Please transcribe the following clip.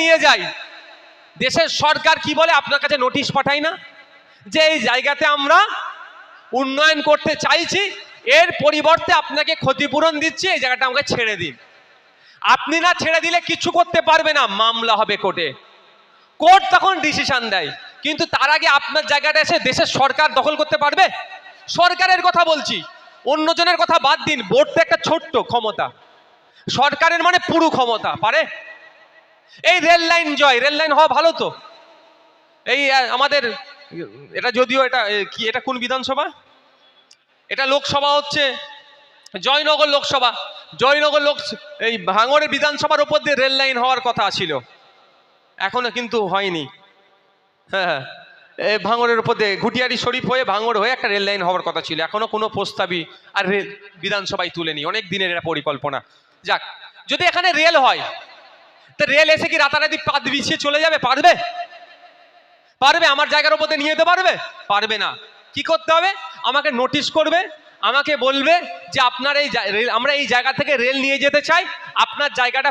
নিয়ে যাই। দেশের সরকার কি বলে? আপনার কাছে নোটিশ পাঠায় না? যে এই জায়গাতে আমরা উন্নয়ন করতে চাইছি, এর পরিবর্তে আপনাকে ক্ষতিপূরণ দিচ্ছি, এই জায়গাটা আমাকে ছেড়ে দিন। আপনি না ছেড়ে দিলে কিছু করতে পারবে না, মামলা হবে কোর্টে। কোর্ট তখন ডিসিশন দেয়, কিন্তু তার আগে আপনার জায়গাটা এসে দেশের সরকার দখল করতে পারবে? সরকারের কথা বলছি, অন্যজনের কথা বাদ দিন বোর্ড তো একটা ছোট্ট ক্ষমতা। সরকারের মানে পুরো ক্ষমতা, পারে? এই রেল লাইন জয়, রেল লাইন হওয়া ভালো তো। এই আমাদের, এটা যদিও এটা কি, এটা কোন বিধানসভা? এটা লোকসভা হচ্ছে জয়নগর লোকসভা। জয়নগর লোক, এই ভাঙড়ের বিধানসভার উপর দিয়ে রেল লাইন হওয়ার কথা ছিল। এখনও কিন্তু হয়নি। হ্যাঁ হ্যাঁ। ভাঙড়ের উপর দিয়ে ঘুটিয়ারি শরীফ হয়ে, ভাঙড় হয়ে একটা রেল লাইন হওয়ার কথা ছিল। এখনও কোনো প্রস্তাবই আর রেল বিধানসভায় তুলেনি। অনেক দিনের এটা পরিকল্পনা। যাক, যদি এখানে রেল হয় তো রেল এসে কি রাতারাতি পাত বিছিয়ে চলে যাবে? পারবে? পারবে? আমার জায়গার ওপর নিয়ে যেতে পারবে? পারবে না। কি করতে হবে? আমাকে নোটিশ করবে, আমাকে বলবে যে আপনার এই আমরা এই জায়গা থেকে রেল নিয়ে যেতে চাই। আপনার জায়গাটা